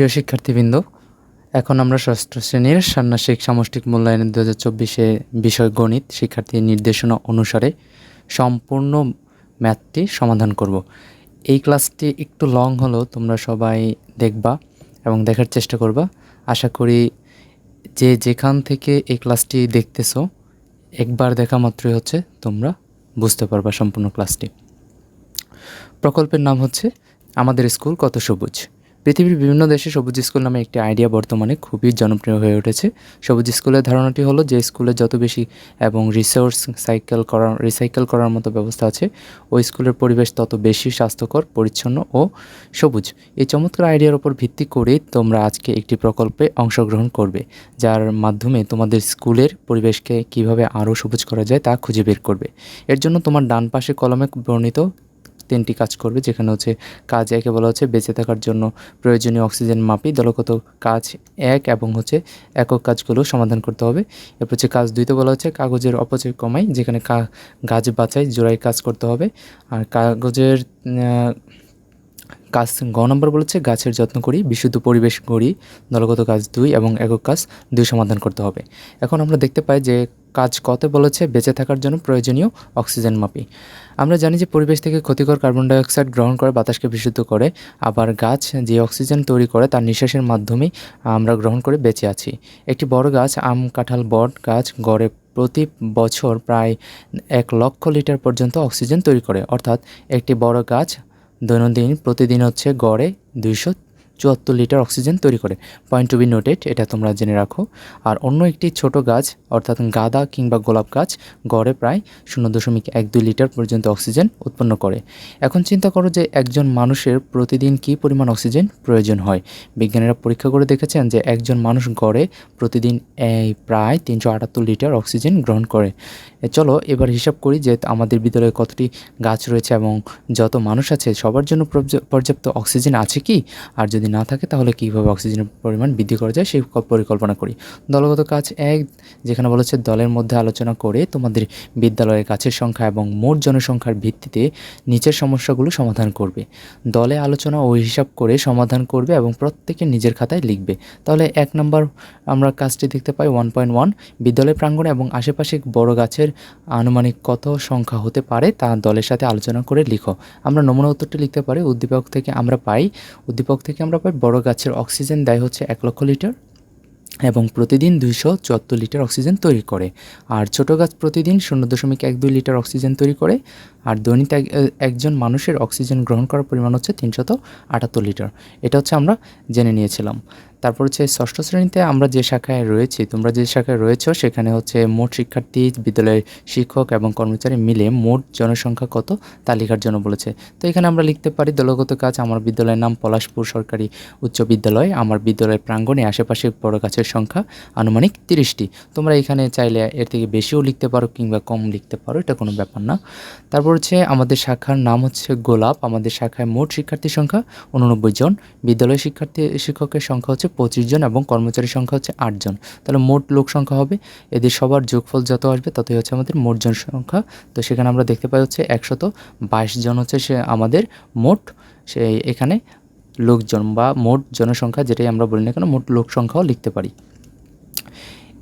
প্রিয় শিক্ষার্থীবৃন্দ, এখন আমরা ষষ্ঠ শ্রেণির ষান্মাসিক সামষ্টিক মূল্যায়নের দু হাজার চব্বিশে বিষয় গণিত শিক্ষার্থীর নির্দেশনা অনুসারে সম্পূর্ণ ম্যাথটি সমাধান করব। এই ক্লাসটি একটু লং হলেও তোমরা সবাই দেখবা এবং দেখার চেষ্টা করবা। আশা করি যে যেখান থেকে এই ক্লাসটি দেখতেছো, একবার দেখা মাত্রই হচ্ছে, তোমরা বুঝতে পারবা সম্পূর্ণ ক্লাসটি। প্রকল্পের নাম হচ্ছে, আমাদের স্কুল কত সবুজ? পৃথিবীর বিভিন্ন দেশে সবুজ স্কুল নামে একটি আইডিয়া বর্তমানে খুবই জনপ্রিয় হয়ে উঠেছে। সবুজ স্কুলের ধারণাটি হলো যে স্কুলে যত বেশি এবং রিসোর্স সাইকেল করার রিসাইকেল করার মতো ব্যবস্থা আছে, ওই স্কুলের পরিবেশ তত বেশি স্বাস্থ্যকর, পরিচ্ছন্ন ও সবুজ। এই চমৎকার আইডিয়ার উপর ভিত্তি করেই তোমরা আজকে একটি প্রকল্পে অংশগ্রহণ করবে, যার মাধ্যমে তোমাদের স্কুলের পরিবেশকে কীভাবে আরও সবুজ করা যায় তা খুঁজে বের করবে। এর জন্য তোমার ডান পাশে কলমে বর্ণিত তিনটি কাজ করবে, যেখানে হচ্ছে কাজ একে বলা হচ্ছে বেঁচে থাকার জন্য প্রয়োজনীয় অক্সিজেন মাপি দলগত কাজ এক এবং হচ্ছে একক কাজগুলো সমাধান করতে হবে। এরপর হচ্ছে কাজ দুইতে বলা হচ্ছে কাগজের অপচয় কমাই, যেখানে গাছ বাঁচাই জোড়াই কাজ করতে হবে। আর কাগজের কাজ গ নম্বর বলেছে গাছের যত্ন করি, বিশুদ্ধ পরিবেশ গড়ি, দলগত কাজ দুই এবং একক কাজ দুই সমাধান করতে হবে। এখন আমরা দেখতে পাই যে কাজ কতে বলেছে, বেঁচে থাকার জন্য প্রয়োজনীয় অক্সিজেন মাপি। আমরা জানি যে পরিবেশ থেকে ক্ষতিকর কার্বন ডাইঅক্সাইড গ্রহণ করে বাতাসকে বিশুদ্ধ করে, আবার গাছ যে অক্সিজেন তৈরি করে তার নিঃশ্বাসের মাধ্যমে আমরা গ্রহণ করে বেঁচে আছি। একটি বড় গাছ, আম, কাঁঠাল, বট গাছ গড়ে প্রতি বছর প্রায় এক লক্ষ লিটার পর্যন্ত অক্সিজেন তৈরি করে। অর্থাৎ একটি বড় গাছ দৈনন্দিন, প্রতিদিন হচ্ছে গড়ে দুইশো চুয়াত্তর লিটার অক্সিজেন তৈরি করে। পয়েন্ট টু বি নোটেড এটা তোমরা জেনে রাখো। আর অন্য একটি ছোট গাছ, অর্থাৎ গাঁদা কিংবা গোলাপ গাছ, গড়ে প্রায় শূন্য দশমিক এক দুই লিটার পর্যন্ত অক্সিজেন উৎপন্ন করে। এখন চিন্তা করো যে একজন মানুষের প্রতিদিন কী পরিমাণ অক্সিজেন প্রয়োজন হয়। বিজ্ঞানীরা পরীক্ষা করে দেখেছেন যে একজন মানুষ গড়ে প্রতিদিন এই প্রায় তিনশো আটাত্তর লিটার অক্সিজেন গ্রহণ করে। চলো এবার হিসাব করি যে আমাদের বিদ্যালয়ে কতটি গাছ রয়েছে এবং যত মানুষ আছে, সবার জন্য পর্যাপ্ত অক্সিজেন আছে কি? আর যদি না থাকে, তাহলে কীভাবে অক্সিজেনের পরিমাণ বৃদ্ধি করা যায় সেই পরিকল্পনা করি। দলগত কাজ এক, যেখানে বলেছে দলের মধ্যে আলোচনা করে তোমাদের বিদ্যালয়ের গাছের সংখ্যা এবং মোট জনসংখ্যার ভিত্তিতে নিচের সমস্যাগুলো সমাধান করবে। দলে আলোচনা ও হিসাব করে সমাধান করবে এবং প্রত্যেকে নিজের খাতায় লিখবে। তাহলে এক নম্বর আমরা কাজটি দেখতে পাই ওয়ান পয়েন্ট ওয়ান, বিদ্যালয় প্রাঙ্গণে এবং আশেপাশে বড় গাছের আনুমানিক কত সংখ্যা হতে পারে তা দলের সাথে আলোচনা করে লিখো। আমরা নমুনা উত্তরটি লিখতে পারি, উদ্দীপক থেকে আমরা পাই, উদ্দীপক থেকে আমরা পাই বড় গাছের অক্সিজেন দেয় হচ্ছে এক লক্ষ লিটার এবং প্রতিদিন দুইশো চুয়াত্তর লিটার অক্সিজেন তৈরি করে। আর ছোট গাছ প্রতিদিন শূন্য দশমিক এক দুই লিটার অক্সিজেন তৈরি করে। আর দৈনিক এক- একজন মানুষের অক্সিজেন গ্রহণ করার পরিমাণ হচ্ছে তিনশত আটাত্তর লিটার। এটা হচ্ছে আমরা জেনে নিয়েছিলাম। তারপর হচ্ছে ষষ্ঠ শ্রেণীতে আমরা যে শাখায় রয়েছি, তোমরা যে শাখায় রয়েছো, সেখানে হচ্ছে মোট শিক্ষার্থী, বিদ্যালয়ের শিক্ষক এবং কর্মচারী মিলে মোট জনসংখ্যা কত তা জন্য বলেছে। তো এখানে আমরা লিখতে পারি, দলগত কাজ, আমার বিদ্যালয়ের নাম পলাশপুর সরকারি উচ্চ বিদ্যালয়, আমার বিদ্যালয়ের প্রাঙ্গণে আশেপাশে বড় গাছের সংখ্যা আনুমানিক তিরিশটি। তোমরা এখানে চাইলে এর থেকে বেশিও লিখতে পারো কিংবা কম লিখতে পারো, এটা কোনো ব্যাপার না। তারপর হচ্ছে আমাদের শাখার নাম হচ্ছে গোলাপ, আমাদের শাখায় মোট শিক্ষার্থীর সংখ্যা উননব্বই জন বিদ্যালয় শিক্ষার্থী, শিক্ষকের সংখ্যা হচ্ছে পঁচিশ জন এবং কর্মচারী সংখ্যা হচ্ছে আটজন তাহলে মোট লোক সংখ্যা হবে, এদের সবার যোগফল যত আসবে ততই হচ্ছে আমাদের মোট জনসংখ্যা তো সেখানে আমরা দেখতে পাই হচ্ছে একশত বাইশ জন হচ্ছে সে আমাদের মোট, সেই এখানে লোকজন বা মোট জনসংখ্যা যেটাই আমরা বলি না কেন, মোট লোক সংখ্যাও লিখতে পারি।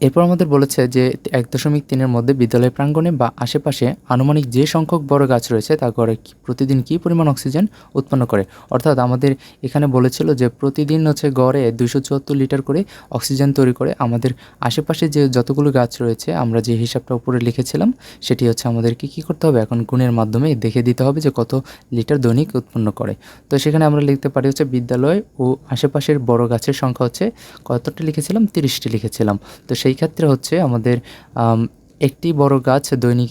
এরপর আমাদের বলেছে যে এক দশমিক তিনের মধ্যে বিদ্যালয় প্রাঙ্গণে বা আশেপাশে আনুমানিক যে সংখ্যক বড় গাছ রয়েছে তা গড়ে কি- প্রতিদিন কী পরিমাণ অক্সিজেন উৎপন্ন করে? অর্থাৎ আমাদের এখানে বলেছিল যে প্রতিদিন হচ্ছে গড়ে দুশো চুয়াত্তর লিটার করে অক্সিজেন তৈরি করে আমাদের আশেপাশে যে যতগুলো গাছ রয়েছে, আমরা যে হিসাবটা উপরে লিখেছিলাম, সেটি হচ্ছে আমাদেরকে কী করতে হবে? এখন গুণের মাধ্যমে দেখে দিতে হবে যে কত লিটার দৈনিক উৎপন্ন করে। তো সেখানে আমরা লিখতে পারি হচ্ছে বিদ্যালয় ও আশেপাশের বড় গাছের সংখ্যা হচ্ছে কতটা লিখেছিলাম? তিরিশটি লিখেছিলাম। তো সেই ক্ষেত্রে হচ্ছে আমাদের একটি বড় গাছ দৈনিক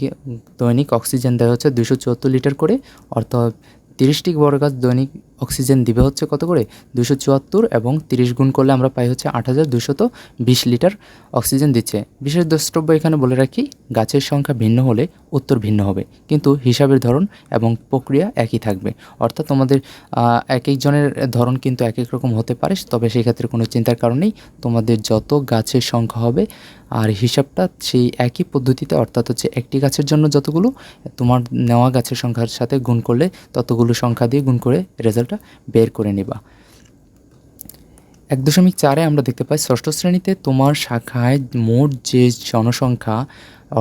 দৈনিক অক্সিজেন দেওয়া হচ্ছে দুশো চুয়াত্তর লিটার করে, অর্থাৎ তিরিশটি বড় গাছ দৈনিক অক্সিজেন দিবে হচ্ছে কত করে? দুশো চুয়াত্তর এবং তিরিশ গুণ করলে আমরা পাই হচ্ছে আট হাজার দুশত বিশ লিটার অক্সিজেন দিচ্ছে। বিশেষ দ্রষ্টব্য এখানে বলে রাখি, গাছের সংখ্যা ভিন্ন হলে উত্তর ভিন্ন হবে। কিন্তু হিসাবের ধরন এবং প্রক্রিয়া একই থাকবে। অর্থাৎ তোমাদের এক একজনের ধরন কিন্তু এক এক রকম হতে পারে, তবে সেই ক্ষেত্রে কোনো চিন্তার কারণ নেই। তোমাদের যত গাছের সংখ্যা হবে আর হিসাবটা সেই একই পদ্ধতিতে, অর্থাৎ হচ্ছে একটি গাছের জন্য যতগুলো, তোমার নেওয়া গাছের সংখ্যার সাথে গুণ করলে ততগুলো সংখ্যা দিয়ে গুণ করে রেজাল্টটা বের করে নেবা। এক দশমিক চারে আমরা দেখতে পাই ষষ্ঠ শ্রেণীতে তোমার শাখায় মোট যে জনসংখ্যা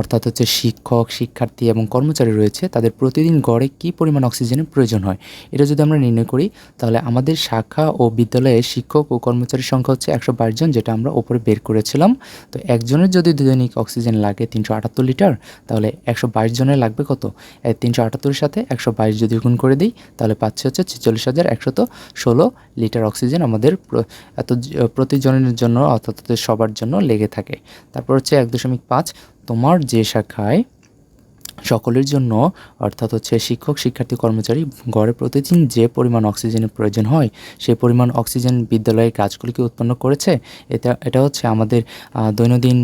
অর্থাৎ হচ্ছে শিক্ষক, শিক্ষার্থী এবং কর্মচারী রয়েছে, তাদের প্রতিদিন গড়ে কী পরিমাণ অক্সিজেনের প্রয়োজন হয়? এটা যদি আমরা নির্ণয় করি, তাহলে আমাদের শাখা ও বিদ্যালয়ে শিক্ষক ও কর্মচারীর সংখ্যা হচ্ছে একশো বাইশ জন, যেটা আমরা ওপরে বের করেছিলাম। তো একজনের যদি দৈনিক অক্সিজেন লাগে তিনশো আটাত্তর লিটার, তাহলে একশো বাইশ জনের লাগবে কত? তিনশো আটাত্তরের সাথে একশো বাইশ যদি গুণ করে দিই, তাহলে পাচ্ছে হচ্ছে ছেচল্লিশ হাজার একশত ষোলো লিটার অক্সিজেন আমাদের এত প্রতিজনের জন্য অর্থাৎ সবার জন্য লেগে থাকে। তারপর হচ্ছে এক দশমিক পাঁচ তোমার যে শাখায় সকলের জন্য, অর্থাৎ হচ্ছে শিক্ষক, শিক্ষার্থী, কর্মচারী গড়ে প্রতিদিন যে পরিমাণ অক্সিজেনের প্রয়োজন হয় সেই পরিমাণ অক্সিজেন বিদ্যালয়ের গাছগুলিকে উৎপন্ন করেছে? এটা এটা হচ্ছে আমাদের দৈনন্দিন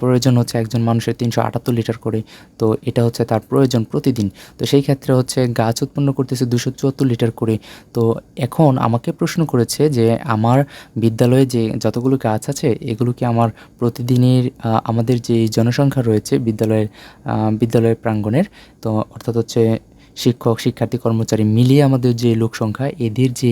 প্রয়োজন হচ্ছে একজন মানুষের তিনশো আটাত্তর লিটার করে। তো এটা হচ্ছে তার প্রয়োজন প্রতিদিন। তো সেই ক্ষেত্রে হচ্ছে গাছ উৎপন্ন করতেছে দুশো চুয়াত্তর লিটার করে। তো এখন আমাকে প্রশ্ন করেছে যে আমার বিদ্যালয়ে যে যতগুলো গাছ আছে, এগুলো কি আমার প্রতিদিনের আমাদের যে জনসংখ্যা রয়েছে বিদ্যালয়ের বিদ্যালয়ের বিদ্যালয়ের প্রাঙ্গণের তো অর্থাৎ হচ্ছে শিক্ষক, শিক্ষার্থী, কর্মচারী মিলিয়ে আমাদের যে লোক সংখ্যা, এদের যে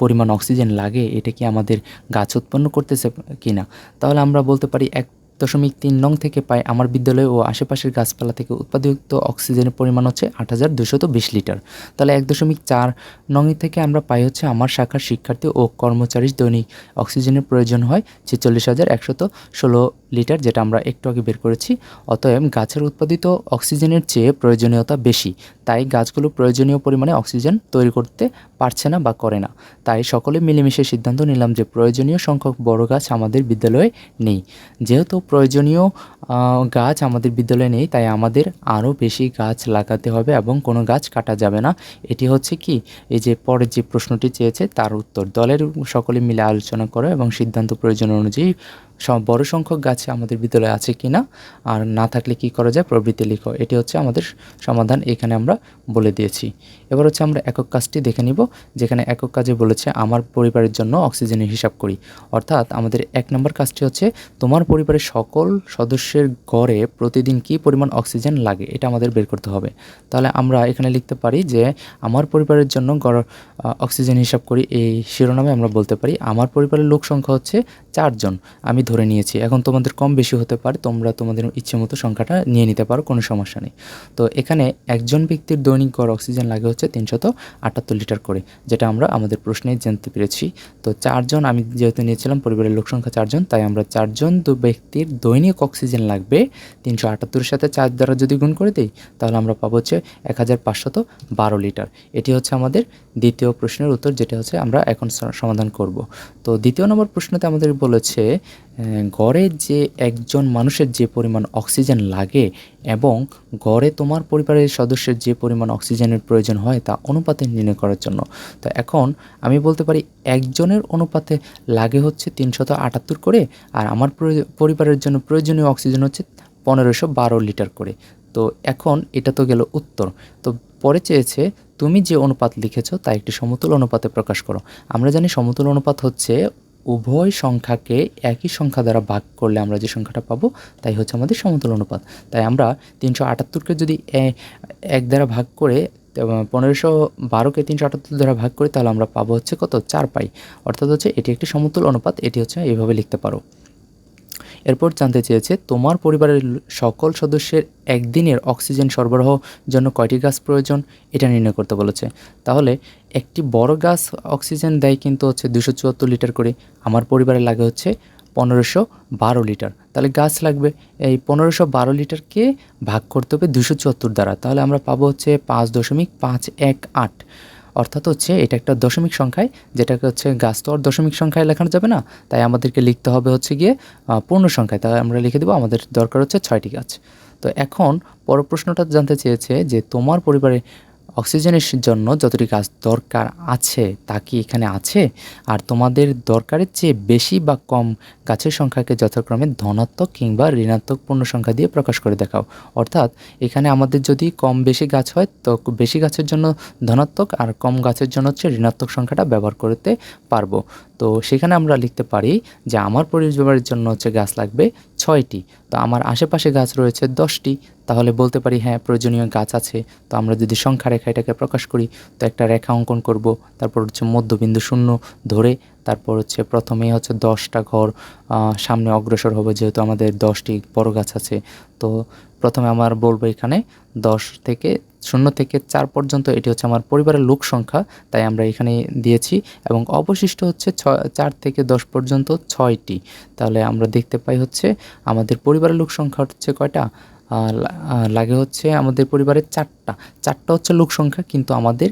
পরিমাণ অক্সিজেন লাগে, এটা কি আমাদের গাছ উৎপন্ন করতেছে কিনা? তাহলে আমরা বলতে পারি এক দশমিক তিন নং থেকে পাই আমার বিদ্যালয় ও আশেপাশের গাছপালা থেকে উৎপাদিত অক্সিজেনের পরিমাণ হচ্ছে আট হাজার দুশত বিশ লিটার। তাহলে এক দশমিক চার নং থেকে আমরা পাই হচ্ছে আমার শাখার শিক্ষার্থী ও কর্মচারীর দৈনিক অক্সিজেনের প্রয়োজন হয় ছেচল্লিশ হাজার একশত ষোলো লিটার, যেটা আমরা একটু আগে বের করেছি। অতএব গাছের উৎপাদিত অক্সিজেনের চেয়ে প্রয়োজনীয়তা বেশি। তাই গাছগুলো প্রয়োজনীয় পরিমাণে অক্সিজেন তৈরি করতে পারছে না বা করে না। তাই সকলে মিলেমিশে সিদ্ধান্ত নিলাম যে প্রয়োজনীয় সংখ্যক বড় গাছ আমাদের বিদ্যালয়ে নেই। যেহেতু প্রয়োজনীয় গাছ আমাদের বিদ্যালয়ে নেই, তাই আমাদের আরও বেশি গাছ লাগাতে হবে এবং কোনো গাছ কাটা যাবে না। এটি হচ্ছে কি, এই যে পরের যে প্রশ্নটি চেয়েছে, তার উত্তর। দলের সকলে মিলে আলোচনা করো এবং সিদ্ধান্ত প্রয়োজন অনুযায়ী সব- বড় সংখ্যক গাছ আমাদের বিদ্যালয়ে আছে কি না, আর না থাকলে কি করা যায় প্রবৃত্তি লিখো। এটি হচ্ছে আমাদের সমাধান, এখানে আমরা বলে দিয়েছি। এবার হচ্ছে আমরা একক কাজটি দেখে নিব, যেখানে একক কাজে বলেছে, আমার পরিবারের জন্য অক্সিজেনের হিসাব করি। অর্থাৎ আমাদের এক নম্বর কাজটি হচ্ছে, তোমার পরিবারের সকল সদস্যের গড়ে প্রতিদিন কী পরিমাণ অক্সিজেন লাগে, এটা আমাদের বের করতে হবে। তাহলে আমরা এখানে লিখতে পারি যে, আমার পরিবারের জন্য গড় অক্সিজেন হিসাব করি, এই শিরোনামে আমরা বলতে পারি, আমার পরিবারের লোক সংখ্যা হচ্ছে চারজন, আমি ধরে নিয়েছি। এখন তোমাদের কম বেশি হতে পারে, তোমরা তোমাদের ইচ্ছে মতো সংখ্যাটা নিয়ে নিতে পারো, কোনো সমস্যা নেই। তো এখানে একজন ব্যক্তির দৈনিক গড় অক্সিজেন লাগে হচ্ছে তিনশত আটাত্তর লিটার করে, যেটা আমরা আমাদের প্রশ্নে জানতে পেরেছি। তো চারজন, আমি যেহেতু নিয়েছিলাম, পরিবারের লোক সংখ্যা চারজন, তাই আমরা চারজন ব্যক্তির দৈনিক অক্সিজেন লাগবে, তিনশো আটাত্তরের সাথে চার দ্বারা যদি গুণ করে দিই, তাহলে আমরা পাবো হচ্ছে এক হাজার পাঁচশত বারো লিটার। এটি হচ্ছে আমাদের দ্বিতীয় প্রশ্নের উত্তর, যেটা হচ্ছে আমরা এখন সমাধান করব। তো দ্বিতীয় নম্বর প্রশ্নতে আমাদের বলেছে গড়ে যে একজন মানুষের যে পরিমাণ অক্সিজেন লাগে এবং গড়ে তোমার পরিবারের সদস্যের যে পরিমাণ অক্সিজেনের প্রয়োজন হয় তা অনুপাতে নির্ণয় করার জন্য। তো এখন আমি বলতে পারি একজনের অনুপাতে লাগে হচ্ছে তিনশত আটাত্তর করে আর আমার পরিবারের জন্য প্রয়োজনীয় অক্সিজেন হচ্ছে পনেরোশো বারো লিটার করে। তো এখন এটা তো গেল উত্তর। তো পরে চেয়েছে তুমি যে অনুপাত লিখেছো তা একটি সমতুল অনুপাতে প্রকাশ করো। আমরা জানি সমতুল অনুপাত হচ্ছে উভয় সংখ্যাকে একই সংখ্যা দ্বারা ভাগ করলে আমরা যে সংখ্যাটা পাবো, তাই হচ্ছে আমাদের সমতল অনুপাত। তাই আমরা তিনশো আটাত্তরকে যদি এক দ্বারা ভাগ করে পনেরোশো বারোকে তিনশো আটাত্তর দ্বারা ভাগ করি, তাহলে আমরা পাবো হচ্ছে কত? চার পাই। অর্থাৎ হচ্ছে এটি একটি সমতুল অনুপাত, এটি হচ্ছে এইভাবে লিখতে পারো। এরপর জানতে চেয়েছে, তোমার পরিবারের সকল সদস্যের একদিনের অক্সিজেন সরবরাহ জন্য কয়টি গাছ প্রয়োজন? এটা নির্ণয় করতে বলেছে। তাহলে, একটি বড় গাছ অক্সিজেন দেয় কিন্তু হচ্ছে দুশো চুয়াত্তর লিটার করে। আমার পরিবারে লাগে হচ্ছে পনেরোশো বারো লিটার। তাহলে গাছ লাগবে। এই পনেরোশো বারো লিটারকে ভাগ করতে হবে দুশো চুয়াত্তর দ্বারা। তাহলে আমরা পাবো হচ্ছে পাঁচ দশমিক পাঁচ এক আট। অর্থাৎ হচ্ছে এটা একটা দশমিক সংখ্যায়, যেটাকে হচ্ছে গাছ তো আর দশমিক সংখ্যায় লেখানো যাবে না, তাই আমাদেরকে লিখতে হবে হচ্ছে গিয়ে পূর্ণ সংখ্যায়, তাই আমরা লিখে দেবো আমাদের দরকার হচ্ছে ছয়টি গাছ। তো এখন পর প্রশ্নটা জানতে চেয়েছে যে তোমার পরিবারে অক্সিজেনের জন্য যতটি গাছ দরকার আছে, তা কি এখানে আছে? আর তোমাদের দরকারের চেয়ে বেশি বা কম গাছের সংখ্যাকে যথাক্রমে ধনাত্মক কিংবা ঋণাত্মক পূর্ণ সংখ্যা দিয়ে প্রকাশ করে দেখাও। অর্থাৎ এখানে আমাদের যদি কম বেশি গাছ হয়, তো বেশি গাছের জন্য ধনাত্মক আর কম গাছের জন্য হচ্ছে ঋণাত্মক সংখ্যাটা ব্যবহার করতে পারব। তো সেখানে আমরা লিখতে পারি যে আমার পরিবারের জন্য হচ্ছে গাছ লাগবে ছয়টি। তো আমার আশেপাশে গাছ রয়েছে দশটি। তাহলে বলতে পারি হ্যাঁ প্রয়োজনীয় গাছ আছে। তো আমরা যদি সংখ্যা রেখা এটাকে প্রকাশ করি, তো একটা রেখা অঙ্কন করব। তারপর হচ্ছে মধ্যবিন্দু শূন্য ধরে তারপর হচ্ছে প্রথমেই হচ্ছে দশটা ঘর সামনে অগ্রসর হবে যেহেতু আমাদের দশটি বড় গাছ আছে। তো প্রথমে আমার বলব এখানে দশ থেকে শূন্য থেকে চার পর্যন্ত এটি হচ্ছে আমার পরিবারের লোক সংখ্যা, তাই আমরা এখানে দিয়েছি। এবং অবশিষ্ট হচ্ছে চার থেকে দশ পর্যন্ত ছয়টি। তাহলে আমরা দেখতে পাই হচ্ছে আমাদের পরিবারের লোক সংখ্যা হচ্ছে কয়টা? লাগে হচ্ছে আমাদের পরিবারের চারটা। চারটা হচ্ছে লোক সংখ্যা, কিন্তু আমাদের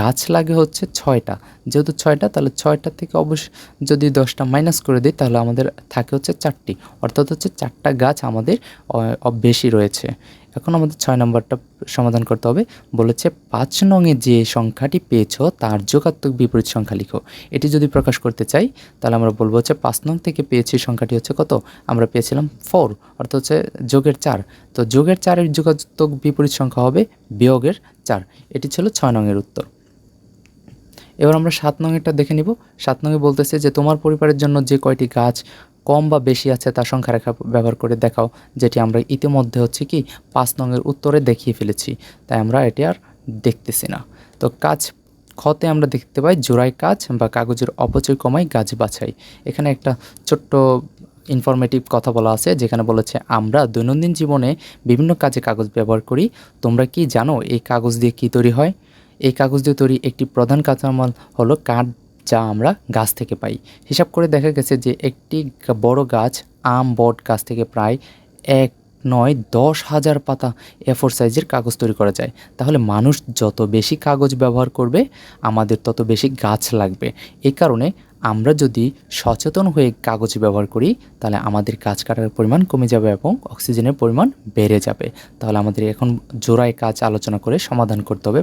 গাছ লাগে হচ্ছে ছয়টা। যেহেতু ছয়টা, তাহলে ছয়টা থেকে অবশ্য যদি দশটা মাইনাস করে দিই, তাহলে আমাদের থাকে হচ্ছে চারটি। অর্থাৎ হচ্ছে চারটা গাছ আমাদের বেশি রয়েছে। এখন আমাদের ছয় নম্বরটা সমাধান করতে হবে। বলেছে, পাঁচ নংয়ে যে সংখ্যাটি পেয়েছ, তার যোগাত্মক বিপরীত সংখ্যা লিখো। এটি যদি প্রকাশ করতে চাই, তাহলে আমরা বলব হচ্ছে, পাঁচ নং থেকে পেয়েছি সংখ্যাটি হচ্ছে কত? আমরা পেয়েছিলাম ফোর, অর্থাৎ হচ্ছে যোগের চার। তো যোগের চারের যোগাত্মক বিপরীত সংখ্যা হবে বিয়োগের চার। এটি ছিল ছয় নংয়ের উত্তর। এবার আমরা সাত নংয়েরটা দেখে নিব। সাত নংয়ে বলতেছে যে, তোমার পরিবারের জন্য যে কয়টি গাছ কম বা বেশি আছে তার সংখ্যা রেখা ব্যবহার করে দেখাও, যেটি আমরা ইতিমধ্যে হচ্ছে কি পাঁচ নংয়ের উত্তরে দেখিয়ে ফেলেছি। তাই আমরা এটি আর দেখতেছি না। তো কাজ খতে আমরা দেখতে পাই জোড়াই কাজ বা কাগজের অপচয় কমাই গাছ বাছাই। এখানে একটা ছোট্ট ইনফরমেটিভ কথা বলা আছে, যেখানে বলেছে, আমরা দৈনন্দিন জীবনে বিভিন্ন কাজে কাগজ ব্যবহার করি। তোমরা কি জানো এই কাগজ দিয়ে কী তৈরি হয়? এই কাগজ দিয়ে তৈরি একটি প্রধান কাঁচামাল হলো কাঠ যা আমরা গাছ থেকে পাই। হিসাব করে দেখা গেছে যে একটি বড় গাছ, আম, বট গাছ থেকে প্রায় এক, নয়, দশ হাজার পাতা এফোর সাইজের কাগজ তৈরি করা যায়। তাহলে মানুষ যত বেশি কাগজ ব্যবহার করবে, আমাদের তত বেশি গাছ লাগবে। এই কারণে আমরা যদি সচেতন হয়ে কাগজ ব্যবহার করি, তাহলে আমাদের গাছ কাটার পরিমাণ কমে যাবে এবং অক্সিজেনের পরিমাণ বেড়ে যাবে। তাহলে আমাদের এখন জোড়ায় কাজ আলোচনা করে সমাধান করতে হবে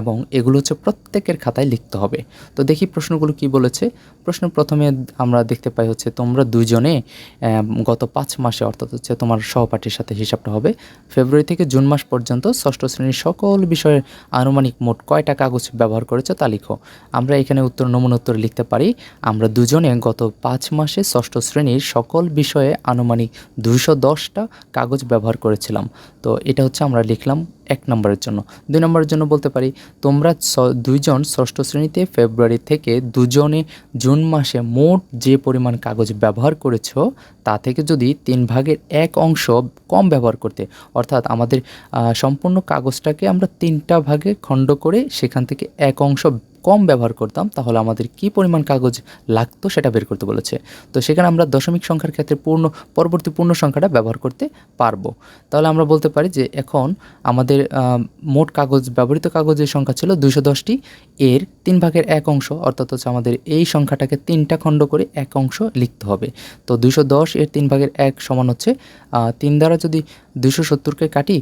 এবং এগুলো হচ্ছে প্রত্যেকের খাতায় লিখতে হবে। তো দেখি প্রশ্নগুলো কি বলেছে। প্রশ্ন প্রথমে আমরা দেখতে পাই হচ্ছে, তোমরা দুজনে গত পাঁচ মাসে অর্থাৎ হচ্ছে তোমার সহপাঠীর সাথে হিসাবটা হবে। ফেব্রুয়ারি থেকে জুন মাস পর্যন্ত ষষ্ঠ শ্রেণির সকল বিষয়ের আনুমানিক মোট কয়টা কাগজ ব্যবহার করেছ তা লিখো। আমরা এখানে উত্তর নমুনা উত্তর লিখতে পারি। আমরা দুজনে গত পাঁচ মাসে ষষ্ঠ শ্রেণির সকল বিষয়ে আনুমানিক দুইশো দশটা কাগজ ব্যবহার করেছিলাম। তো এটা হচ্ছে আমরা লিখলাম এক নম্বরের জন্য। দুই নম্বরের জন্য বলতে পারি, তোমরা দুইজন ষষ্ঠ শ্রেণীতে ফেব্রুয়ারি থেকে দুজনে জুন মাসে মোট যে পরিমাণ কাগজ ব্যবহার করেছ, তা থেকে যদি তিন ভাগের এক অংশ কম ব্যবহার করতে, অর্থাৎ আমাদের সম্পূর্ণ কাগজটাকে আমরা তিনটা ভাগে খণ্ড করে সেখান থেকে এক অংশ কম ব্যবহার করতাম, তাহলে আমাদের কি পরিমাণ কাগজ লাগতো সেটা বের করতে বলেছে। তো সেখানে আমরা দশমিক সংখ্যার ক্ষেত্রে পূর্ণ, পরবর্তী পূর্ণ সংখ্যাটা ব্যবহার করতে পারব। তাহলে আমরা বলতে পারি যে এখন আমাদের মোট কাগজ, ব্যবহৃত কাগজের সংখ্যা ছিল দুশো দশটি, এর তিন ভাগের এক অংশ, অর্থাৎ হচ্ছে আমাদের এই সংখ্যাটাকে তিনটা খণ্ড করে এক অংশ লিখতে হবে। তো দুশো দশ এর তিন ভাগের এক সমান হচ্ছে তিন দ্বারা যদি দুশো সত্তরকে কাটি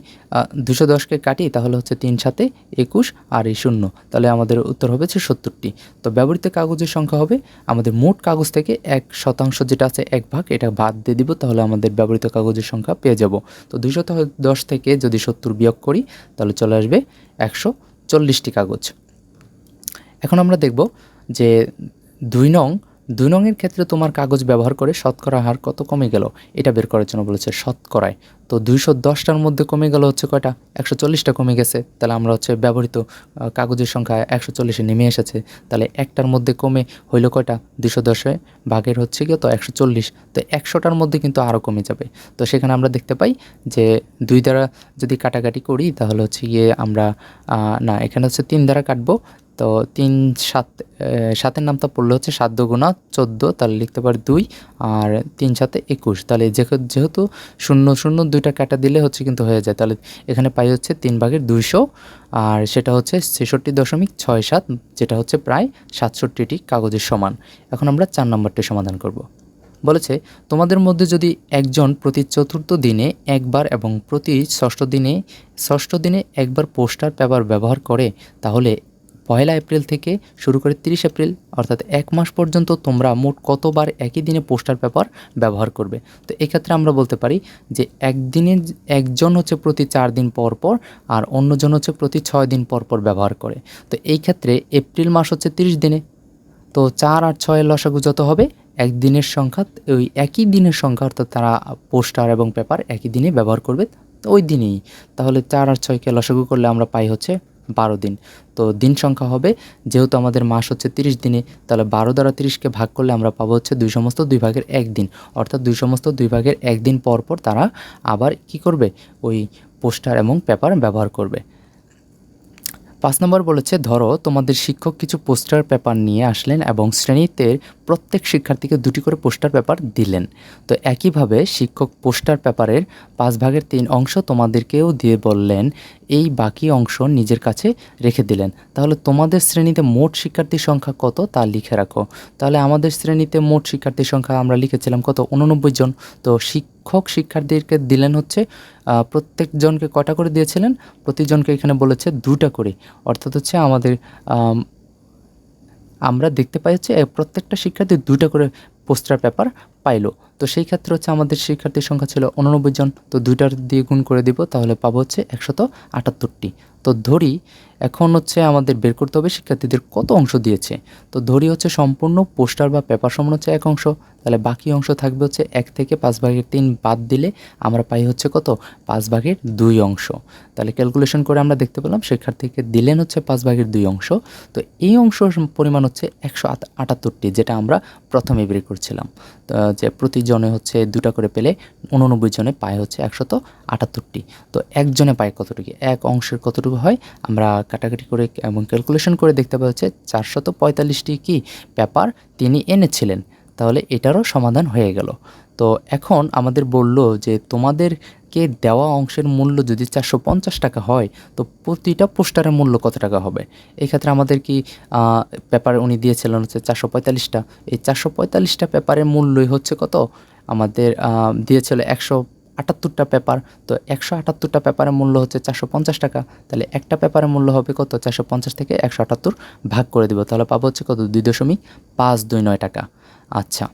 দুশো দশকে কাটি, তাহলে হচ্ছে তিন সাথে একুশ আর এই শূন্য। তাহলে আমাদের উত্তর হবে হচ্ছে সত্তরটি। তো ব্যবহৃত কাগজের সংখ্যা হবে আমাদের মোট কাগজ থেকে এক শতাংশ যেটা আছে এক ভাগ, এটা বাদ দিয়ে দিব, তাহলে আমাদের ব্যবহৃত কাগজের সংখ্যা পেয়ে যাব। তো দুইশো দশ থেকে যদি সত্তর বিয়োগ করি, তাহলে চলে আসবে একশো চল্লিশটি কাগজ। এখন আমরা দেখব যে দুই নং দুই নংয়ের ক্ষেত্রে তোমার কাগজ ব্যবহার করে শতকরা হার কত কমে গেল? এটা বের করার জন্য বলেছে শতকরায়। তো দুইশো দশটার মধ্যে কমে গেল হচ্ছে কয়টা? একশো চল্লিশটা কমে গেছে। তাহলে আমরা হচ্ছে ব্যবহৃত কাগজের সংখ্যা একশো চল্লিশে নেমে এসেছে। তাহলে একটার মধ্যে কমে হইল কয়টা? দুশো দশে। ভাগের হচ্ছে গিয়ে তো একশো চল্লিশ। তো একশোটার মধ্যে কিন্তু আরও কমে যাবে। তো সেখানে আমরা দেখতে পাই যে দুই দ্বারা যদি কাটাকাটি করি, তাহলে হচ্ছে গিয়ে আমরা না, এখানে হচ্ছে তিন দ্বারা কাটবো। তো তিন সাত সাতের নামটা পড়লে হচ্ছে সাত দুগুণা চোদ্দ, তাহলে লিখতে পারি দুই, আর তিন সাথে একুশ। তাহলে যেহেতু শূন্য শূন্য দুইটা কাটা দিলে হচ্ছে কিন্তু হয়ে যায়। তাহলে এখানে পাই হচ্ছে তিন ভাগের দুইশো, আর সেটা হচ্ছে ছেষট্টি দশমিক ছয় সাত, যেটা হচ্ছে প্রায় সাতষট্টিটি কাগজের সমান। এখন আমরা চার নম্বরটি সমাধান করব। বলেছে, তোমাদের মধ্যে যদি একজন প্রতি চতুর্থ দিনে একবার এবং প্রতি ষষ্ঠ দিনে ষষ্ঠ দিনে একবার পোস্টার পেপার ব্যবহার করে, তাহলে পয়লা এপ্রিল থেকে শুরু করে তিরিশ এপ্রিল, অর্থাৎ এক মাস পর্যন্ত তোমরা মোট কতবার একই দিনে পোস্টার পেপার ব্যবহার করবে। তো এক্ষেত্রে আমরা বলতে পারি যে একদিনে একজন হচ্ছে প্রতি চার দিন পর পর, আর অন্যজন হচ্ছে প্রতি ছয় দিন পর পর ব্যবহার করে। তো এই ক্ষেত্রে এপ্রিল মাস হচ্ছে তিরিশ দিনে। তো চার আর ছয়ের লসাগু যত হবে, এক দিনের সংখ্যা, ওই একই দিনের সংখ্যা, অর্থাৎ তারা পোস্টার এবং পেপার একই দিনে ব্যবহার করবে, তো ওই দিনেই। তাহলে চার আর ছয়কে লসাগু করলে আমরা পাই হচ্ছে বারো দিন। তো দিন সংখ্যা হবে, যেহেতু আমাদের মাস হচ্ছে তিরিশ দিনে, তাহলে বারো দ্বারা তিরিশকে ভাগ করলে আমরা পাবো হচ্ছে দুই সমস্ত দুই ভাগের এক দিন। অর্থাৎ দুই সমস্ত দুই ভাগের একদিন পর পর তারা আবার কি করবে? ওই পোস্টার এবং পেপার ব্যবহার করবে। পাঁচ নম্বর বলেছে, ধরো, তোমাদের শিক্ষক কিছু পোস্টার পেপার নিয়ে আসলেন এবং শ্রেণীতে প্রত্যেক শিক্ষার্থীকে দুটি করে পোস্টার পেপার দিলেন। তো একইভাবে শিক্ষক পোস্টার পেপারের পাঁচ ভাগের তিন অংশ তোমাদেরকেও দিয়ে বললেন, এই বাকি অংশ নিজের কাছে রেখে দিলেন। তাহলে তোমাদের শ্রেণীতে মোট শিক্ষার্থীর সংখ্যা কত? তা লিখে রাখো। তাহলে আমাদের শ্রেণীতে মোট শিক্ষার্থীর সংখ্যা আমরা লিখেছিলাম কত? উননব্বই জন। তো শিক্ষক শিক্ষার্থীদেরকে দিলেন হচ্ছে প্রত্যেকজনকে কটা করে দিয়েছিলেন? প্রতিজনকে এখানে বলেছে দুটা করে। অর্থাৎ হচ্ছে আমাদের আমরা দেখতে পাই হচ্ছে প্রত্যেকটা শিক্ষার্থী দুইটা করে পোস্টার পেপার পাইলো। তো সেই ক্ষেত্রে হচ্ছে আমাদের শিক্ষার্থীর সংখ্যা ছিল উননব্বই জন। তো দুইটার দিয়ে গুণ করে দিব, তাহলে পাবো হচ্ছে একশত আটাত্তরটি। তো ধরি এখন হচ্ছে আমাদের বের করতে হবে শিক্ষার্থীদের কত অংশ দিয়েছে। তো ধরি হচ্ছে সম্পূর্ণ পোস্টার বা পেপার সমান হচ্ছে এক অংশ, তাহলে বাকি অংশ থাকবে হচ্ছে এক থেকে পাঁচ ভাগের তিন বাদ দিলে আমরা পাই হচ্ছে কত? পাঁচ ভাগের দুই অংশ। তাহলে ক্যালকুলেশন করে আমরা দেখতে পেলাম শিক্ষার্থীকে দিলেন হচ্ছে পাঁচ ভাগের দুই অংশ। তো এই অংশ পরিমাণ হচ্ছে একশো আটাত্তরটি, যেটা আমরা প্রথমে বের করছিলাম। যে প্রতিজনে হচ্ছে দুটা করে পেলে উননব্বই জনে পায় হচ্ছে একশত আটাত্তরটি। তো একজনে পায় কতটুকু? এক অংশের কতটুকু হয়? আমরা কাটাকাটি করে এবং ক্যালকুলেশন করে দেখতে পাই হচ্ছে চারশত পঁয়তাল্লিশটি কি পেপার তিনি এনেছিলেন। তাহলে এটারও সমাধান হয়ে গেল। তো এখন আমাদের বলল যে তোমাদেরকে দেওয়া অংশের মূল্য যদি চারশো পঞ্চাশ টাকা হয়, তো প্রতিটা পোস্টারের মূল্য কত টাকা হবে? এক্ষেত্রে আমাদের কি পেপার উনি দিয়েছিলেন হচ্ছে চারশো পঁয়তাল্লিশটা। এই চারশো পঁয়তাল্লিশটা পেপারের মূল্যই হচ্ছে কত? আমাদের দিয়েছিল একশো আটাত্তরটা পেপার, তো একশো আটাত্তরটা পেপারের মূল্য হচ্ছে চারশো পঞ্চাশ টাকা। তাহলে একটা পেপারের মূল্য হবে কত? চারশো পঞ্চাশ থেকে একশো আটাত্তর ভাগ করে দিব। তাহলে পাবো হচ্ছে কত? দুই দশমিক পাঁচ দুই নয় টাকা। আচ্ছা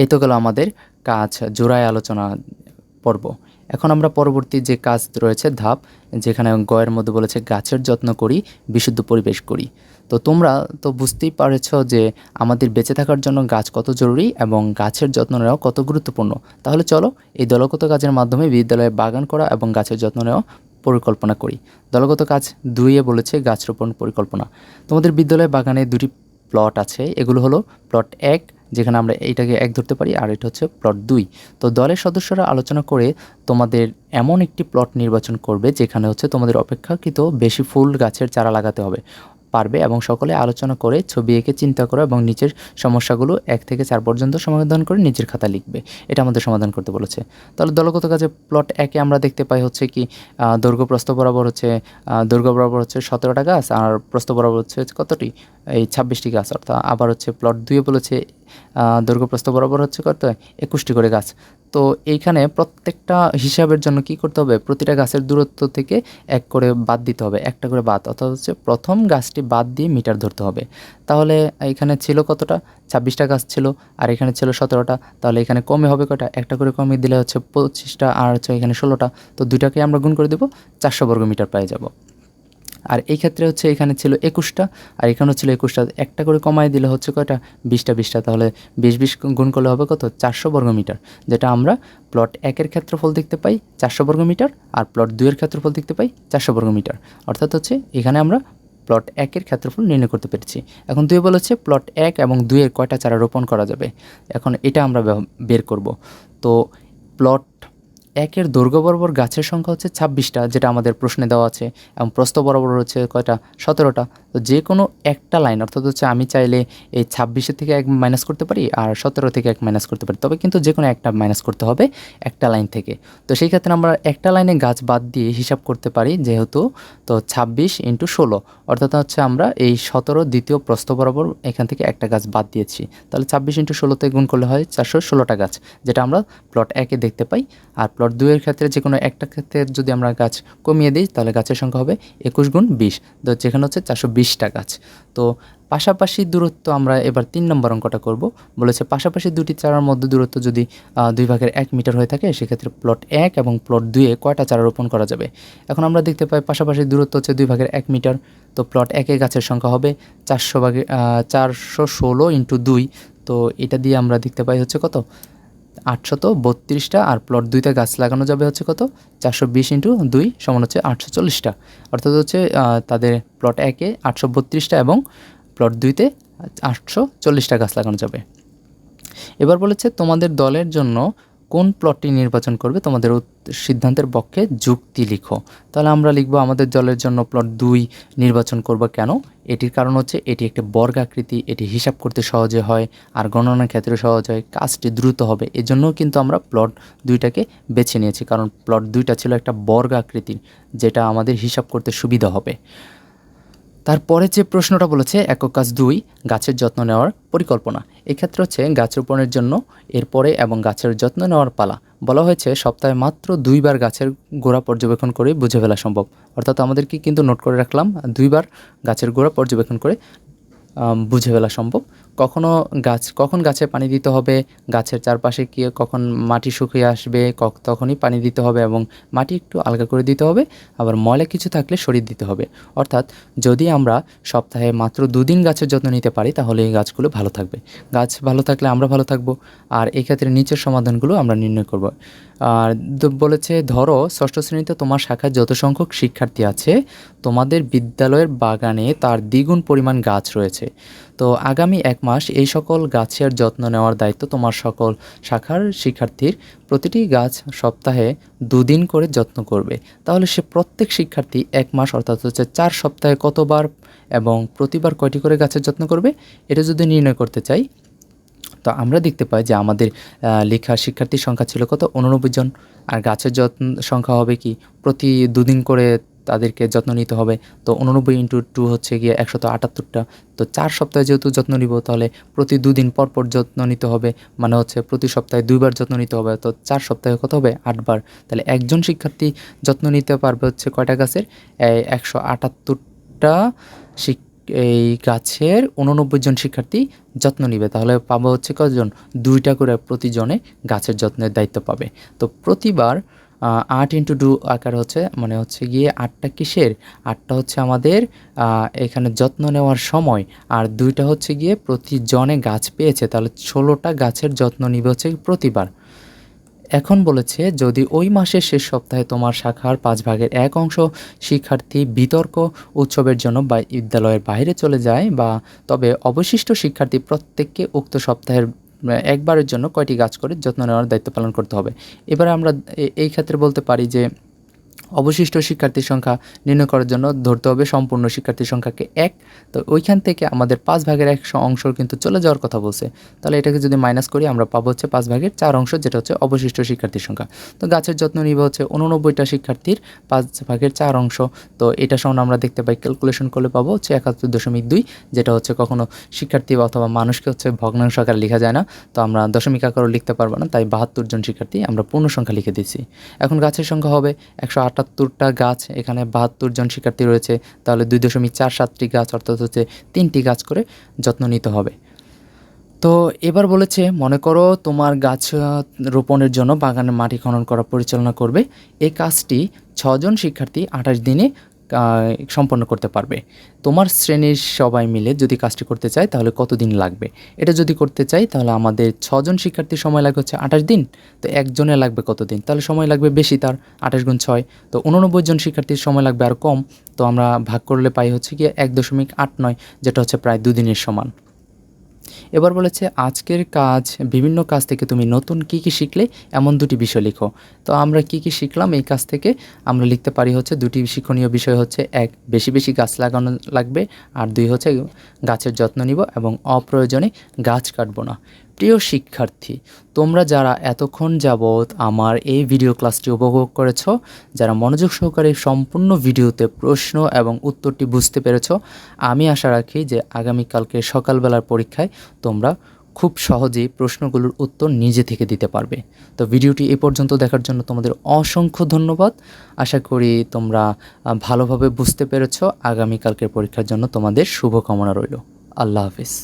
এই তো গেল আমাদের কাজ জোড়ায় আলোচনা পর্ব। এখন আমরা পরবর্তী যে কাজ রয়েছে ধাপ, যেখানে গয়ের মধ্যে বলেছে গাছের যত্ন করি, বিশুদ্ধ পরিবেশ করি। তো তোমরা তো বুঝতেই পারছ যে আমাদের বেঁচে থাকার জন্য গাছ কত জরুরি এবং গাছের যত্ন নেওয়া কত গুরুত্বপূর্ণ। তাহলে চলো এই দলগত কাজের মাধ্যমে বিদ্যালয়ে বাগান করা এবং গাছের যত্ন নেওয়া পরিকল্পনা করি। দলগত কাজ দুইয়ে বলেছে গাছ রোপণ পরিকল্পনা। তোমাদের বিদ্যালয়ে বাগানে দুটি প্লট আছে, এগুলো হলো প্লট এক, যেখানে আমরা এইটাকে এক ধরতে পারি, আর এটা হচ্ছে প্লট দুই। তো দলের সদস্যরা আলোচনা করে তোমাদের এমন একটি প্লট নির্বাচন করবে, যেখানে হচ্ছে তোমাদের অপেক্ষাকৃত বেশি ফুল গাছের চারা লাগাতে হবে। পারবে এবং সকলে আলোচনা করে ছবি এঁকে চিন্তা করো এবং নিচের সমস্যাগুলো এক থেকে চার পর্যন্ত সমাধান করে নিজের খাতা লিখবে। এটা আমাদের সমাধান করতে বলেছে। তাহলে দলগত কাজে প্লট একে আমরা দেখতে পাই হচ্ছে কি দৈর্ঘ্য প্রস্থ বরাবর হচ্ছে দৈর্ঘ্য বরাবর হচ্ছে সতেরোটা গাছ আর প্রস্থ বরাবর হচ্ছে কতটি? এই ছাব্বিশটি গাছ। অর্থাৎ আবার হচ্ছে প্লট দুয়ে বলেছে আহ, দৈর্ঘ্য প্রস্থ বরাবর হচ্ছে কত? একুশটি করে গাছ। তো এইখানে প্রত্যেকটা হিসাবের জন্য কি করতে হবে? প্রতিটা গাছের দূরত্ব থেকে এক করে বাদ দিতে হবে একটা করে বাদ। অর্থাৎ হচ্ছে প্রথম গাছটি বাদ দিয়ে মিটার ধরতে হবে। তাহলে এখানে ছিল কতটা? ছাব্বিশটা গাছ ছিল আর এখানে ছিল সতেরোটা। তাহলে এখানে কমে হবে কয়টা? একটা করে কমে দিলে হচ্ছে পঁচিশটা আর হচ্ছে এখানে ষোলোটা। তো দুইটাকে আমরা গুণ করে দেবো চারশো বর্গ মিটার পেয়ে যাব। আর এই ক্ষেত্রে হচ্ছে এখানে ছিল একুশটা, আর এখানেও ছিল একুশটা। একটা করে কমায় দিলে হচ্ছে কয়টা? বিশটা বিশটা। তাহলে বিশ বিশ গুণ করলে হবে কত? চারশো বর্গমিটার যেটা আমরা প্লট একের ক্ষেত্রফল দেখতে পাই চারশো বর্গমিটার আর প্লট দুইয়ের ক্ষেত্রফল দেখতে পাই চারশো বর্গমিটার অর্থাৎ হচ্ছে এখানে আমরা প্লট একের ক্ষেত্রফল নির্ণয় করতে পেরেছি। এখন দুই বলেছে প্লট এক এবং দুইয়ের কয়টা চারা রোপণ করা যাবে? এখন এটা আমরা বের করব। তো প্লট একের দৈর্ঘ্য বরাবর গাছের সংখ্যা হচ্ছে ছাব্বিশটা, যেটা আমাদের প্রশ্নে দেওয়া আছে, এবং প্রস্থ বরাবর হচ্ছে কয়টা? সতেরোটা। তো যে কোনো একটা লাইন অর্থাৎ হচ্ছে আমি চাইলে এই ছাব্বিশের থেকে এক মাইনাস করতে পারি, আর সতেরো থেকে এক মাইনাস করতে পারি। তবে কিন্তু যে কোনো একটা মাইনাস করতে হবে একটা লাইন থেকে। তো সেই ক্ষেত্রে আমরা একটা লাইনে গাছ বাদ দিয়ে হিসাব করতে পারি, যেহেতু তো ছাব্বিশ ইন্টু ষোলো, অর্থাৎ হচ্ছে আমরা এই সতেরো দ্বিতীয় প্রস্থ বরাবর এখান থেকে একটা গাছ বাদ দিয়েছি। তাহলে ছাব্বিশ ইন্টু ষোলোতে গুণ করলে হয় চারশো ষোলোটা গাছ, যেটা আমরা প্লট একে দেখতে পাই, আর প্লট দুইয়ের ক্ষেত্রে যে কোনো একটা ক্ষেত্রে যদি আমরা গাছ কমিয়ে দিই, তাহলে গাছের সংখ্যা হবে একুশ গুণ বিশ। তো যেখানে হচ্ছে চারশো বিশটা গাছ। তো পাশাপাশি দূরত্ব আমরা এবার তিন নম্বর অঙ্কটা করব। বলেছে পাশাপাশি দুটি চারার মধ্যে দূরত্ব যদি দুই ভাগের এক মিটার হয়ে থাকে, সেক্ষেত্রে প্লট এক এবং প্লট দুয়ে কয়টা চারা রোপণ করা যাবে? এখন আমরা দেখতে পাই পাশাপাশি দূরত্ব হচ্ছে দুই ভাগের এক মিটার। তো প্লট একে গাছের সংখ্যা হবে চারশো ভাগে চারশো ষোলো ইন্টু দুই। তো এটা দিয়ে আমরা দেখতে পাই হচ্ছে কত? আটশত বত্রিশটা আর প্লট দুইতে গাছ লাগানো যাবে হচ্ছে কত? চারশো বিশ ইন্টু দুই সমান হচ্ছে আটশো চল্লিশটা অর্থাৎ হচ্ছে তাদের প্লট একে আটশো বত্রিশটা এবং প্লট দুইতে আটশো চল্লিশটা গাছ লাগানো যাবে। এবার বলেছে, তোমাদের দলের জন্য কোন প্লটটি নির্বাচন করবে তোমাদের সিদ্ধান্তের পক্ষে যুক্তি লিখো। তাহলে আমরা লিখব আমাদের জলের জন্য প্লট দুই নির্বাচন করব কেন? এটির কারণ হচ্ছে এটি একটি বর্গাকৃতি, এটি হিসাব করতে সহজে হয়, আর গণনার ক্ষেত্রে সহজ হয়, কাজটি দ্রুত হবে। এজন্যও কিন্তু আমরা প্লট দুইটাকে বেছে নিয়েছি, কারণ প্লট দুইটা ছিল একটা বর্গাকৃতির, যেটা আমাদের হিসাব করতে সুবিধা হবে। তারপরে যে প্রশ্নটা বলেছে, একক কাজ দুই, গাছের যত্ন নেওয়ার পরিকল্পনা। এক্ষেত্রে হচ্ছে গাছ রোপণের জন্য, এরপরে এবং গাছের যত্ন নেওয়ার পালা। বলা হয়েছে, সপ্তাহে মাত্র দুইবার গাছের গোড়া পর্যবেক্ষণ করে বুঝে ফেলা সম্ভব। অর্থাৎ আমাদেরকে কিন্তু নোট করে রাখলাম, দুইবার গাছের গোড়া পর্যবেক্ষণ করে বুঝে ফেলা সম্ভব। কখনো গাছ, কখন গাছে পানি দিতে হবে, গাছের চারপাশে কি কখন মাটি শুকিয়ে আসবে তখনই পানি দিতে হবে এবং মাটি একটু আলগা করে দিতে হবে, আবার ময়লা কিছু থাকলে সরিয়ে দিতে হবে। অর্থাৎ যদি আমরা সপ্তাহে মাত্র দুদিন গাছের যত্ন নিতে পারি, তাহলে এই গাছগুলো ভালো থাকবে। গাছ ভালো থাকলে আমরা ভালো থাকব, আর এই ক্ষেত্রে নিচের সমাধানগুলো আমরা নির্ণয় করব। আর বলেছে, ধরো, ষষ্ঠ শ্রেণীতে তোমার শাখায় যত সংখ্যক শিক্ষার্থী আছে, তোমাদের বিদ্যালয়ের বাগানে তার দ্বিগুণ পরিমাণ গাছ রয়েছে। তো আগামী এক মাস এই সকল গাছের যত্ন নেওয়ার দায়িত্ব তোমার সকল শাখার শিক্ষার্থীর। প্রতিটি গাছ সপ্তাহে দুদিন করে যত্ন করবে। তাহলে সে প্রত্যেক শিক্ষার্থী এক মাস অর্থাৎ হচ্ছে চার সপ্তাহে কতবার এবং প্রতিবার কয়টি করে গাছের যত্ন করবে? এটা যদি নির্ণয় করতে চাই, তো আমরা দেখতে পাই যে আমাদের লেখা শিক্ষার্থীর সংখ্যা ছিল কত? উননব্বই জন। আর গাছের যত্ন, সংখ্যা হবে কি? প্রতি দুদিন করে তাদেরকে যত্ন নিতে হবে। তো উননব্বই ইন্টু টু হচ্ছে গিয়ে একশত আটাত্তরটা। তো চার সপ্তাহে যেহেতু যত্ন নিব, তাহলে প্রতি দুদিন পর পর যত্ন নিতে হবে। মানে হচ্ছে প্রতি সপ্তাহে দুইবার যত্ন নিতে হবে। তো চার সপ্তাহে কত হবে? আটবার। তাহলে একজন শিক্ষার্থী যত্ন নিতে পারবে হচ্ছে কয়টা গাছের? একশো আটাত্তরটা এই গাছের উননব্বই জন শিক্ষার্থী যত্ন নিবে। তাহলে পাবো হচ্ছে কতজন দুইটা করে প্রতিজনে গাছের যত্নের দায়িত্ব পাবে। তো প্রতিবার আট ইন্টু টু আকার হচ্ছে মানে হচ্ছে গিয়ে আটটা কিসের? আটটা হচ্ছে আমাদের এখানে যত্ন নেওয়ার সময়, আর দুইটা হচ্ছে গিয়ে প্রতিজনে গাছ পেয়েছে, তাহলে ষোলোটা গাছের যত্ন নিবে হচ্ছে প্রতিবার। এখন বলেছে, যদি ওই মাসের শেষ সপ্তাহে তোমার শাখার পাঁচ ভাগের এক অংশ শিক্ষার্থী বিতর্ক উৎসবের জন্য বা বিদ্যালয়ের বাইরে চলে যায় বা তবে অবশিষ্ট শিক্ষার্থী প্রত্যেককে উক্ত সপ্তাহের একবারের জন্য কয়টি গাছ করে যত্ন নেওয়ার দায়িত্ব পালন করতে হবে। এবারে আমরা এই ক্ষেত্রে বলতে পারি যে অবশিষ্ট শিক্ষার্থীর সংখ্যা নির্ণয় করার জন্য ধরতে হবে সম্পূর্ণ শিক্ষার্থীর সংখ্যাকে এক। তো ওইখান থেকে আমাদের পাঁচ ভাগের এক অংশ কিন্তু চলে যাওয়ার কথা বলছে। তাহলে এটাকে যদি মাইনাস করি, আমরা পাবো হচ্ছে পাঁচ ভাগের চার অংশ, যেটা হচ্ছে অবশিষ্ট শিক্ষার্থীর সংখ্যা। তো গাছের যত্ন নিবে হচ্ছে উননব্বইটা শিক্ষার্থীর পাঁচ ভাগের চার অংশ। তো এটা সমান আমরা দেখতে পাই ক্যালকুলেশন করলে পাবো হচ্ছে একাত্তর দশমিক দুই, যেটা হচ্ছে কখনো শিক্ষার্থী অথবা মানুষকে হচ্ছে ভগ্নাংশ আকারে লেখা যায় না। তো আমরা দশমিক আকারও লিখতে পারব না, তাই বাহাত্তর জন শিক্ষার্থী আমরা পূর্ণ সংখ্যা লিখে দিচ্ছি। এখন গাছের সংখ্যা হবে একশো আটাত্তরটা গাছ, এখানে বাহাত্তর জন শিক্ষার্থী রয়েছে, তাহলে দুই দশমিক চার সাতটি গাছ, অর্থাৎ হচ্ছে তিনটি গাছ করে যত্ন নিতে হবে। তো এবার বলেছে, মনে করো তোমার গাছ রোপণের জন্য বাগানের মাটি খনন করা পরিচালনা করবে। এই কাজটি ছজন শিক্ষার্থী আঠাশ দিনে সম্পন্ন করতে পারবে। তোমার শ্রেণির সবাই মিলে যদি কাজটি করতে চায়, তাহলে কতদিন লাগবে? এটা যদি করতে চাই, তাহলে আমাদের ছজন শিক্ষার্থীর সময় লাগবে হচ্ছে আঠাশ দিন। তো একজনের লাগবে কতদিন? তাহলে সময় লাগবে বেশি, তার আঠাশ গুণ ছয়। তো উননব্বই জন শিক্ষার্থীর সময় লাগবে আর কম। তো আমরা ভাগ করলে পাই হচ্ছে গিয়ে এক দশমিক আট নয়, যেটা হচ্ছে প্রায় দুদিনের সমান। এবার বলেছে, আজকের কাজ, বিভিন্ন কাজ থেকে তুমি নতুন কি কি শিখলে? এমন দুটি বিষয় লিখো। তো আমরা কি কি শিখলাম এই কাজ থেকে? আমরা লিখতে পারি হচ্ছে দুটি শিক্ষণীয় বিষয় হচ্ছে, এক, বেশি বেশি গাছ লাগানো লাগবে, আর দুই হচ্ছে গাছের যত্ন নিব এবং অপ্রয়োজনে গাছ কাটবো না। প্রিয় শিক্ষার্থী, তোমরা যারা এতক্ষণ যাবৎ আমার এই ভিডিও ক্লাসটি উপভোগ করেছ, যারা মনোযোগ সহকারে সম্পূর্ণ ভিডিওতে প্রশ্ন এবং উত্তরটি বুঝতে পেরেছ, আমি আশা রাখি যে আগামীকালকে সকালবেলার পরীক্ষায় তোমরা খুব সহজেই প্রশ্নগুলোর উত্তর নিজে থেকে দিতে পারবে। তো ভিডিওটি এ পর্যন্ত দেখার জন্য তোমাদের অসংখ্য ধন্যবাদ। আশা করি তোমরা ভালোভাবে বুঝতে পেরেছ। আগামীকালকের পরীক্ষার জন্য তোমাদের শুভকামনা রইল। আল্লাহ হাফিজ।